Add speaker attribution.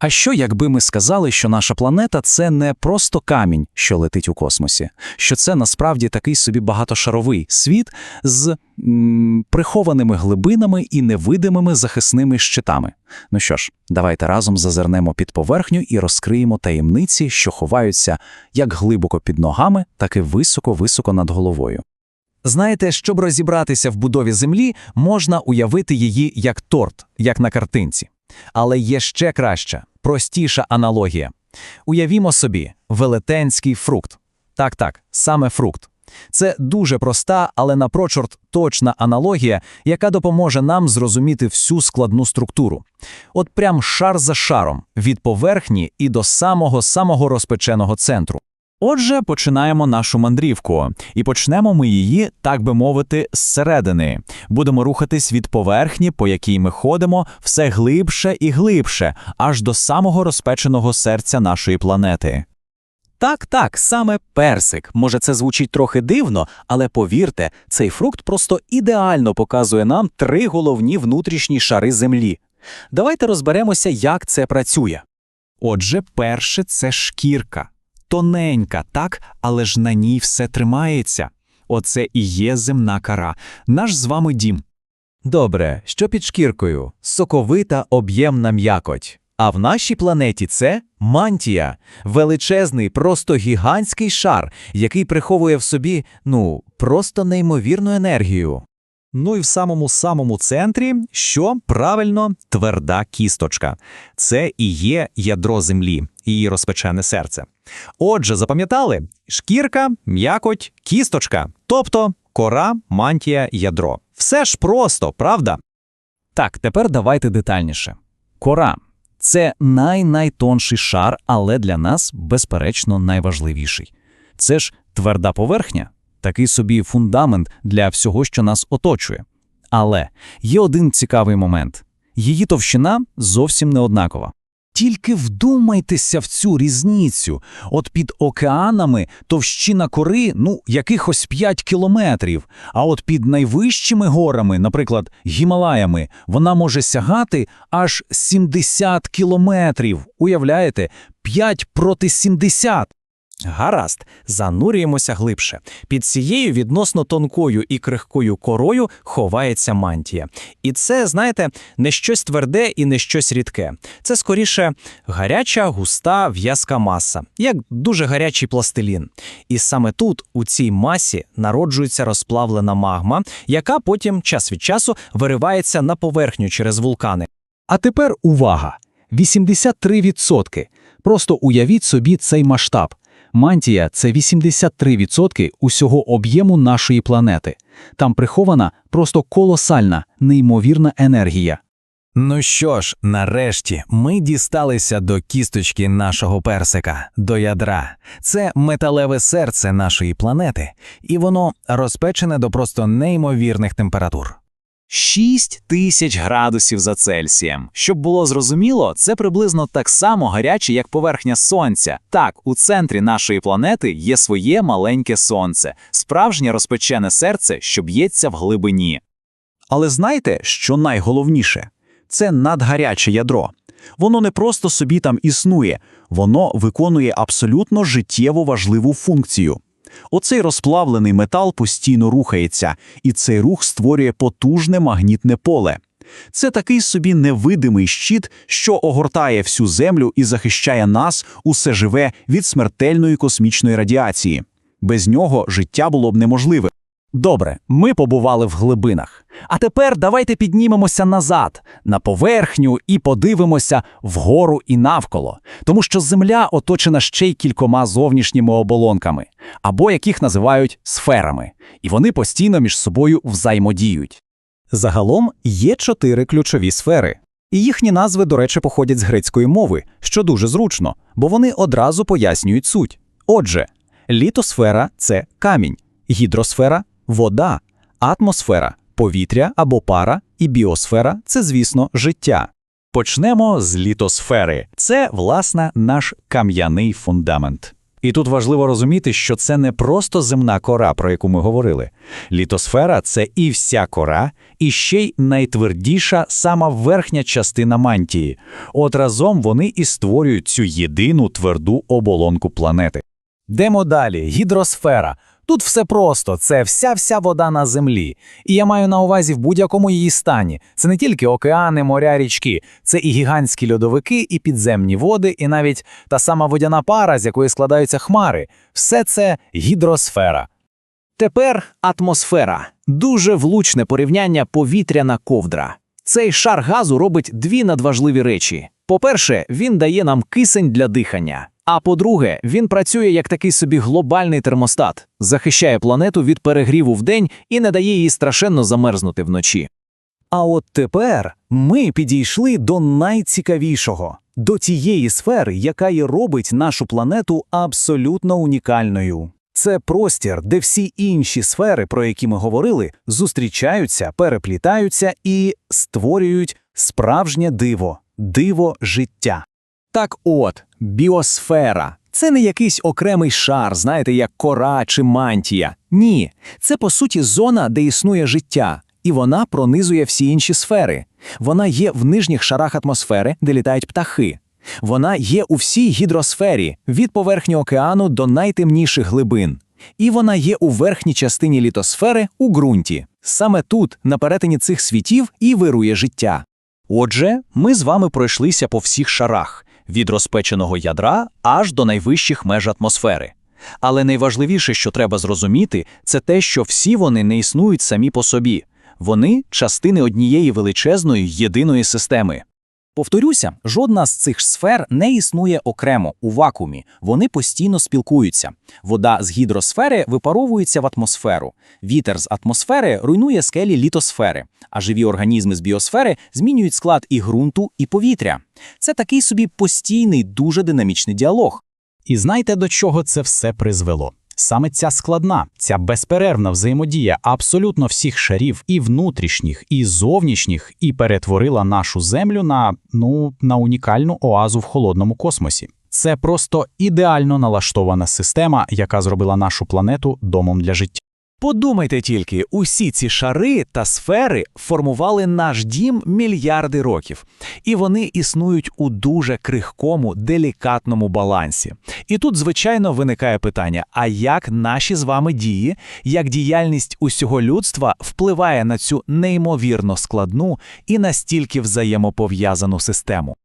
Speaker 1: А що, якби ми сказали, що наша планета це не просто камінь, що летить у космосі, що це насправді такий собі багатошаровий світ з м, прихованими глибинами і невидимими захисними щитами? Ну що ж, давайте разом зазирнемо під поверхню і розкриємо таємниці, що ховаються як глибоко під ногами, так і високо-високо над головою.
Speaker 2: Знаєте, щоб розібратися в будові Землі, можна уявити її як торт, як на картинці. Але є ще краща, простіша аналогія. Уявімо собі, велетенський фрукт. Так-так, саме фрукт. Це дуже проста, але напрочорт точна аналогія, яка допоможе нам зрозуміти всю складну структуру. От прям шар за шаром, від поверхні і до самого-самого розпеченого центру.
Speaker 3: Отже, починаємо нашу мандрівку, і почнемо ми її, так би мовити, зсередини. Будемо рухатись від поверхні, по якій ми ходимо, все глибше і глибше, аж до самого розпеченого серця нашої планети.
Speaker 4: Так, так, саме персик. Може, це звучить трохи дивно, але повірте, цей фрукт просто ідеально показує нам три головні внутрішні шари землі. Давайте розберемося, як це працює.
Speaker 3: Отже, перше це шкірка. Тоненька, так, але ж на ній все тримається. Оце і є земна кара, наш з вами дім.
Speaker 2: Добре, що під шкіркою? Соковита об'ємна м'якоть. А в нашій планеті це мантія, величезний, просто гігантський шар, який приховує в собі, ну, просто неймовірну енергію.
Speaker 4: Ну і в самому самому центрі, що правильно, тверда кісточка. Це і є ядро землі, її розпечене серце. Отже, запам'ятали: шкірка, м'якоть, кісточка, тобто кора, мантія, ядро. Все ж просто, правда?
Speaker 1: Так, тепер давайте детальніше. Кора це най-найтонший шар, але для нас, безперечно, найважливіший. Це ж тверда поверхня, такий собі фундамент для всього, що нас оточує. Але є один цікавий момент: її товщина зовсім не однакова. Тільки вдумайтеся в цю різницю. От під океанами товщина кори, ну, якихось 5 кілометрів, а от під найвищими горами, наприклад, Гімалаями, вона може сягати аж 70 кілометрів. Уявляєте? 5 проти 70.
Speaker 4: Гаразд, занурюємося глибше. Під цією відносно тонкою і крихкою корою ховається мантія. І це, знаєте, не щось тверде і не щось рідке. Це скоріше гаряча, густа, в'язка маса, як дуже гарячий пластилін. І саме тут, у цій масі, народжується розплавлена магма, яка потім час від часу виривається на поверхню через вулкани.
Speaker 1: А тепер увага! 83%. Просто уявіть собі цей масштаб. Мантія – це 83% усього об'єму нашої планети. Там прихована просто колосальна, неймовірна енергія.
Speaker 4: Ну що ж, нарешті ми дісталися до кісточки нашого персика, до ядра. Це металеве серце нашої планети, і воно розпечене до просто неймовірних температур. 6 тисяч градусів за Цельсієм. Щоб було зрозуміло, це приблизно так само гаряче, як поверхня сонця. Так, у центрі нашої планети є своє маленьке сонце, справжнє розпечене серце, що б'ється в глибині.
Speaker 5: Але знаєте, що найголовніше? Це надгаряче ядро. Воно не просто собі там існує, воно виконує абсолютно життєво важливу функцію. Оцей розплавлений метал постійно рухається, і цей рух створює потужне магнітне поле. Це такий собі невидимий щит, що огортає всю землю і захищає нас, усе живе від смертельної космічної радіації. Без нього життя було б неможливе.
Speaker 1: Добре, ми побували в глибинах. А тепер давайте піднімемося назад, на поверхню і подивимося вгору і навколо, тому що Земля оточена ще й кількома зовнішніми оболонками, або яких називають сферами, і вони постійно між собою взаємодіють.
Speaker 4: Загалом є чотири ключові сфери. І їхні назви, до речі, походять з грецької мови, що дуже зручно, бо вони одразу пояснюють суть. Отже, літосфера це камінь, гідросфера вода, атмосфера повітря або пара, і біосфера це, звісно, життя. Почнемо з літосфери. Це, власне, наш кам'яний фундамент.
Speaker 1: І тут важливо розуміти, що це не просто земна кора, про яку ми говорили. Літосфера це і вся кора, і ще й найтвердіша, сама верхня частина мантії. От разом вони і створюють цю єдину тверду оболонку планети.
Speaker 2: Йдемо далі. Гідросфера. Тут все просто, це вся-вся вода на землі. І я маю на увазі в будь-якому її стані. Це не тільки океани, моря, річки, це і гігантські льодовики, і підземні води, і навіть та сама водяна пара, з якої складаються хмари. Все це гідросфера.
Speaker 6: Тепер атмосфера дуже влучне порівняння повітряна ковдра. Цей шар газу робить дві надважливі речі: по-перше, він дає нам кисень для дихання. А по-друге, він працює як такий собі глобальний термостат, захищає планету від перегріву вдень і не дає їй страшенно замерзнути вночі.
Speaker 5: А от тепер ми підійшли до найцікавішого, до тієї сфери, яка і робить нашу планету абсолютно унікальною. Це простір, де всі інші сфери, про які ми говорили, зустрічаються, переплітаються і створюють справжнє диво, диво життя.
Speaker 6: Так от, біосфера. Це не якийсь окремий шар, знаєте, як кора чи мантія. Ні, це по суті зона, де існує життя, і вона пронизує всі інші сфери. Вона є в нижніх шарах атмосфери, де літають птахи. Вона є у всій гідросфері від поверхні океану до найтемніших глибин. І вона є у верхній частині літосфери у ґрунті. Саме тут, на перетині цих світів, і вирує життя.
Speaker 1: Отже, ми з вами пройшлися по всіх шарах від розпеченого ядра аж до найвищих меж атмосфери. Але найважливіше, що треба зрозуміти, це те, що всі вони не існують самі по собі. Вони частини однієї величезної єдиної системи.
Speaker 6: Повторюся, жодна з цих сфер не існує окремо у вакуумі. Вони постійно спілкуються. Вода з гідросфери випаровується в атмосферу. Вітер з атмосфери руйнує скелі літосфери, а живі організми з біосфери змінюють склад і ґрунту, і повітря. Це такий собі постійний, дуже динамічний діалог.
Speaker 7: І знаєте, до чого це все призвело? Саме ця складна, ця безперервна взаємодія абсолютно всіх шарів, і внутрішніх, і зовнішніх, і перетворила нашу землю на ну на унікальну оазу в холодному космосі. Це просто ідеально налаштована система, яка зробила нашу планету домом для життя.
Speaker 2: Подумайте тільки, усі ці шари та сфери формували наш дім мільярди років, і вони існують у дуже крихкому, делікатному балансі. І тут, звичайно, виникає питання: а як наші з вами дії, як діяльність усього людства впливає на цю неймовірно складну і настільки взаємопов'язану систему?